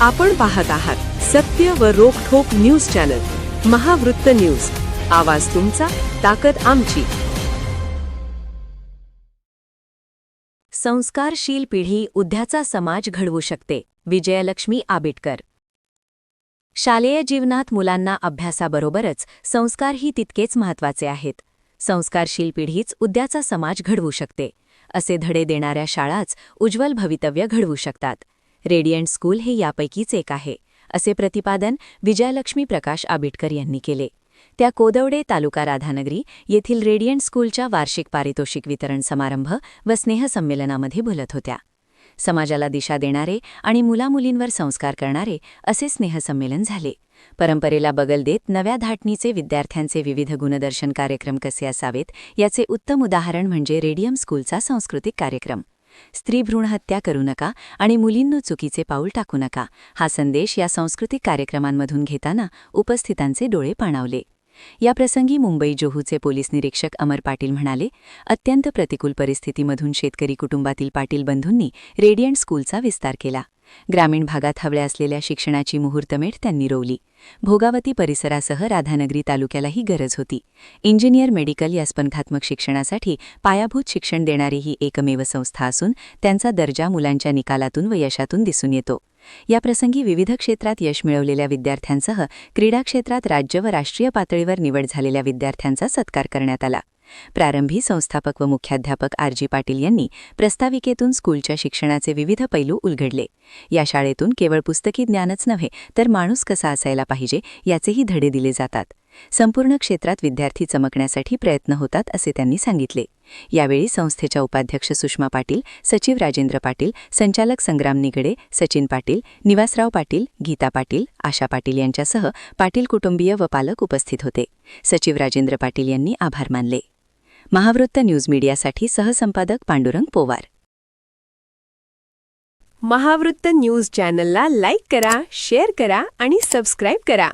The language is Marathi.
आपण पाहत आहात सत्य व रोखोक न्यूज चॅनल महावृत्त न्यूज. आवाज तुमचा ताकद आमची. संस्कारशील पिढी उद्याचा समाज घडवू शकते विजयलक्ष्मी आबिटकर शालेय जीवनात मुलांना अभ्यासाबरोबरच संस्कारही तितकेच महत्त्वाचे आहेत. संस्कारशील पिढीच उद्याचा समाज घडवू शकते असे धडे देणाऱ्या शाळाच उज्ज्वल भवितव्य घडवू शकतात. रेडियंट स्कूल हे यापैकीच एक आहे असे प्रतिपादन विजयलक्ष्मी प्रकाश आबिटकर यांनी केले. त्या कोदवडे तालुका राधानगरी येथील रेडियंट स्कूलच्या वार्षिक पारितोषिक वितरण समारंभ व स्नेहसंमेलनामध्ये बोलत होत्या. समाजाला दिशा देणारे आणि मुलामुलींवर संस्कार करणारे असे स्नेहसंमेलन झाले. परंपरेला बगल देत नव्या धाटणीचे विद्यार्थ्यांचे विविध गुणदर्शन कार्यक्रम कसे असावेत याचे उत्तम उदाहरण म्हणजे रेडियम स्कूलचा सांस्कृतिक कार्यक्रम. स्त्री भ्रूण हत्या करू नका आणि मुलींनो चुकीचे पाऊल टाकू नका हा संदेश या सांस्कृतिक कार्यक्रमांमधून घेताना उपस्थितांचे डोळे पाणावले. या प्रसंगी मुंबई जोहूचे पोलीस निरीक्षक अमर पाटील म्हणाले अत्यंत प्रतिकूल परिस्थितीमधून शेतकरी कुटुंबातील पाटील बंधूंनी रेडियंट स्कूलचा विस्तार केला. ग्रामीण भागात हवळ्या असलेल्या शिक्षणाची मुहूर्तमेढ त्यांनी रोवली. भोगावती परिसरासह राधानगरी तालुक्यालाही गरज होती. इंजिनियर मेडिकल या स्पर्धात्मक शिक्षणासाठी पायाभूत शिक्षण देणारी ही एकमेव संस्था असून त्यांचा दर्जा मुलांच्या निकालातून व यशातून दिसून येतो. याप्रसंगी विविध क्षेत्रात यश मिळवलेल्या विद्यार्थ्यांसह क्रीडा क्षेत्रात राज्य व राष्ट्रीय पातळीवर निवड झालेल्या विद्यार्थ्यांचा सत्कार करण्यात आला. प्रारंभी संस्थापक व मुख्याध्यापक आर जी पाटील यांनी प्रस्ताविकेतून स्कूलच्या शिक्षणाचे विविध पैलू उलगडले. या शाळेतून केवळ पुस्तकी ज्ञानच नव्हे तर माणूस कसा असायला पाहिजे याचेही धडे दिले जातात. संपूर्ण क्षेत्रात विद्यार्थी चमकण्यासाठी प्रयत्न होतात असे त्यांनी सांगितले. यावेळी संस्थेच्या उपाध्यक्ष सुषमा पाटील सचिव राजेंद्र पाटील संचालक संग्राम निगडे सचिन पाटील निवासराव पाटील गीता पाटील आशा पाटील यांच्यासह पाटील कुटुंबीय व पालक उपस्थित होते. सचिव राजेंद्र पाटील यांनी आभार मानले. महावृत्त न्यूज मीडियासाठी सहसंपादक पांडुरंग पोवार. महावृत्त न्यूज चॅनलला लाईक करा शेअर करा आणि सबस्क्राईब करा.